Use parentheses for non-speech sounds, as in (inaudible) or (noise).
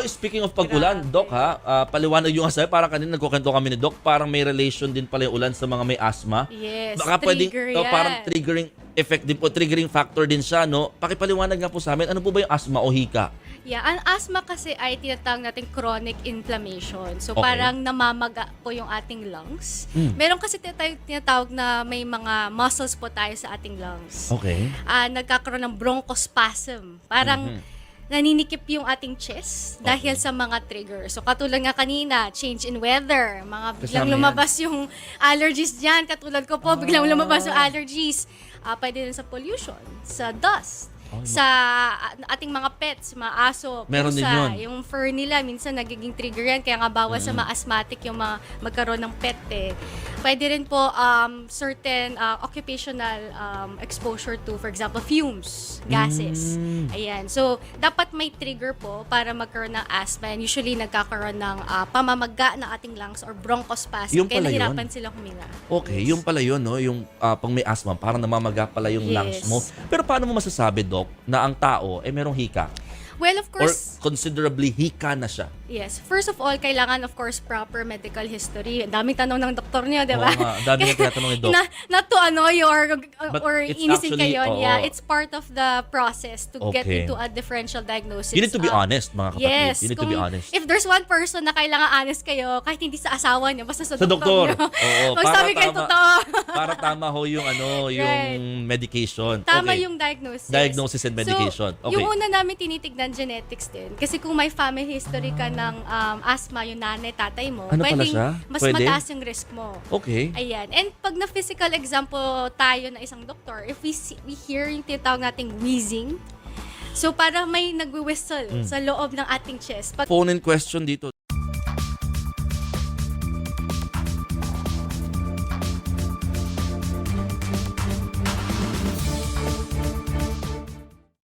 Oh, speaking of pag-ulan. Doc ha, ah, paliwanag yung asay, parang kanina nagkukwento kami ni Doc, parang may relation din pala yung ulan sa mga may asthma. Yes, Baka pwedeng, trigger oh, yan. parang triggering effect din po, triggering factor din siya, no? Pakipaliwanag nga po sa amin, ano po ba yung asthma o hika? Yeah, ang asthma kasi ay tinatawag natin chronic inflammation. So Okay. parang namamaga po yung ating lungs. Mm. Meron kasi tinatawag, tinatawag na may mga muscles po tayo sa ating lungs. Okay. Ah, nagkakaroon ng bronchospasm. Parang Mhm. Naninikip yung ating chest dahil sa mga triggers. So katulad nga kanina, change in weather, mga biglang Kasama yan. lumabas yung allergies dyan. Katulad ko po, biglang Ah. lumabas yung allergies. Ah, pwede din sa pollution, sa dust, sa ah, ating mga pets, mga aso, Meron din pusa, yun. yung fur nila, minsan nagiging trigger yan. Kaya nga bawal sa mga asthmatic yung mga magkaroon ng pet eh. Pwede rin po um, certain ah, occupational um, exposure to, for example, fumes, gases. Mm. Ayan. So, dapat may trigger po para magkaroon ng asthma. And usually, nagkakaroon ng ah, pamamaga ng ating lungs or bronchospasm. Yung Kaya pala yun? nahirapan sila huminga. Okay, yung pala yun, no? Yung ah, pang may asthma, parang namamaga pala yung Yes. lungs mo. Pero paano mo masasabi, Doc, na ang tao, eh, merong hika? Well, of Or course, considerably hika na siya? yes. First of all, kailangan, of course, proper medical history. Ang daming tanong ng doktor niyo, di ba? Oo nga, ang dami nga (laughs) tinatanong ni Doc. na, not to ano you or, But or inisin actually- kayo. oo. Yeah, it's part of the process to get Okay. into a differential diagnosis. You need to be Um, honest, mga kapatid. Yes. you need to be kung- honest. If there's one person na kailangan honest kayo, kahit hindi sa asawa niyo, basta sa, Sa doktor. niyo. Oo, (laughs) Magsabi kayo totoo. (laughs) para tama ho yung ano, yung Right. medication. Tama okay. yung diagnosis. Diagnosis and medication. So, Okay. yung una namin tinitignan genetics din. Kasi kung may family history ka ng um, asthma, yung nanay, tatay mo, Ano pala pwedeng siya? mas Pwede? mataas yung risk mo. Okay. Ayan. And pag na physical exam po tayo na isang doktor, if we, see, we hear yung tinatawag nating wheezing, so para may nagwi-whistle Mm. sa loob ng ating chest. Pag Phone in question dito.